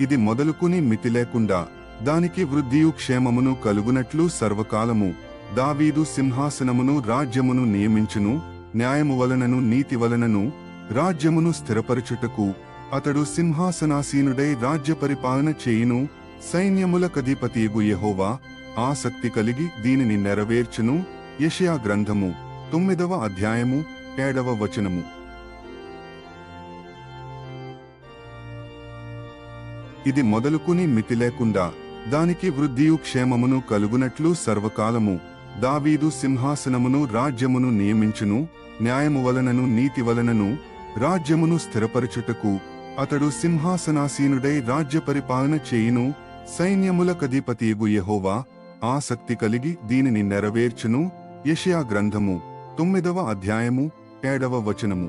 ఇది మొదలుకుని మితి లేకుండా దానికి వృద్ధియు క్షేమమును కలుగునట్లు సర్వకాలము దావీదు సింహాసనమును రాజ్యమును నియమించును న్యాయము వలనను నీతి వలనను రాజ్యమును స్థిరపరచుటకు అతడు సింహాసనాసీనుడై రాజ్య పరిపాలన చేయును. సైన్యములకధిపతియగు యెహోవా ఆసక్తి కలిగి దీనిని నెరవేర్చును. యషయా గ్రంథము తొమ్మిదవ అధ్యాయము ఏడవ వచనము. ఇది మొదలుకుని మితి లేకుండా దానికి వృద్ధియు క్షేమమును కలుగునట్లు సర్వకాలము దావీదు సింహాసనమును రాజ్యమును నియమించును న్యాయము వలనను నీతి వలనను రాజ్యమును స్థిరపరచుటకు అతడు సింహాసనాసీనుడై రాజ్య పరిపాలన చేయును సైన్యములకధిపతియగు యహోవా ఆసక్తి కలిగి దీనిని నెరవేర్చును. యషయా గ్రంథము తొమ్మిదవ అధ్యాయము ఏడవ వచనము.